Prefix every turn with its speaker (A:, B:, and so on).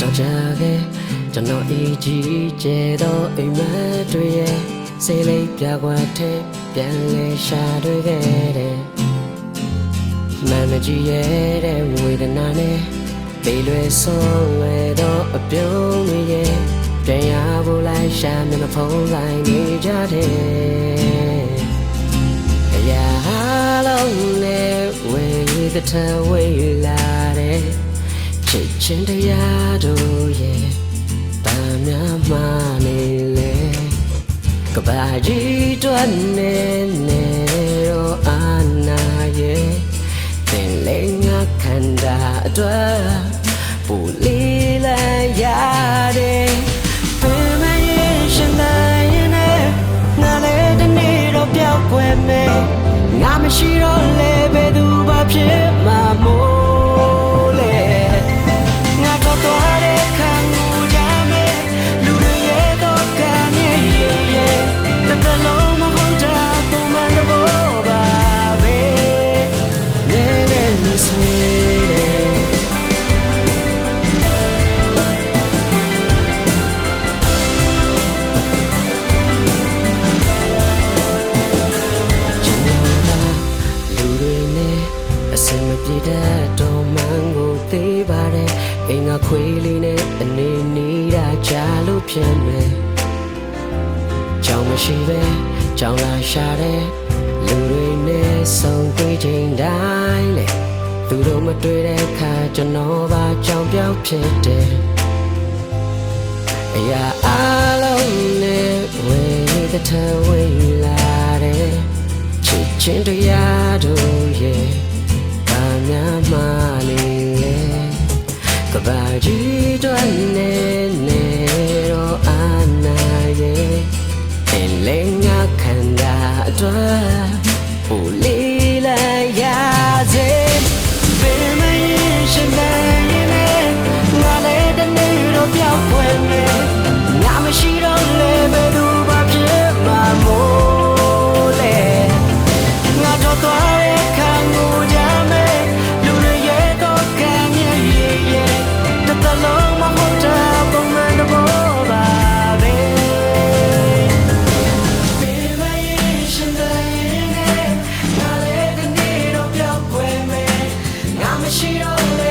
A: ခဲ့ကျွန်တော်အကြီးကျယ်သောအိမ်မက်တွေရဲ့စိတ်လေးပြကွက်တဲ့ပြန်လဲရှာတွေ့ခဲ့တယ်မမကြီးရဲ့တဲ့ဝေဒနာနဲ့ပေးလွယ်ဆုံးလွယ်သောအပြုံးတွေရဲ့ပြန်ရဖို့လိုက်ရှာမျက်နှာဖုံးလိုက်နေကြတယ်အရာလုံးနဲ့ဝေသထဝေလာတဲ့ ချစ်ချင်းတရားတို့ရဲ့တမ်းများမှနေလေကဘာကြီးတွန်းနေနေရောအာနာရဲ့သင်လေးငါခန္ဓာအတွက်ပူလီလာရတယ်ပင်မရဲ့ရှင်တိုင်းနဲ့ငါလည်းတနေ့တော့ပြောက်ွယ်မယ်ငါမရှိတော့လေဘ စင်မပြေတတ်တော့မှန်ကိုသိပါတယ်အိမ်ကခွေးလေးနဲ့အနေနေတာကြာလို့ဖြစ်မယ်ကြောင်မရှိပဲကြောင်လာရှာတဲ့လူတွေနဲ့ဆုံတွေ့ချိန်တိုင်းလေသူတို့မတွေ့တဲ့အခါကျွန်တော်ပါကြောင်ပြောက်ဖြစ်တယ်အရာအလုံးနဲ့ဝေသထဝေလာတဲ့ချစ်ချင်းတရားတို့ ရဲ့ပင်လယ်ငါခန္ဓာအတွက်ဟိုလေးလိုက်ရ she only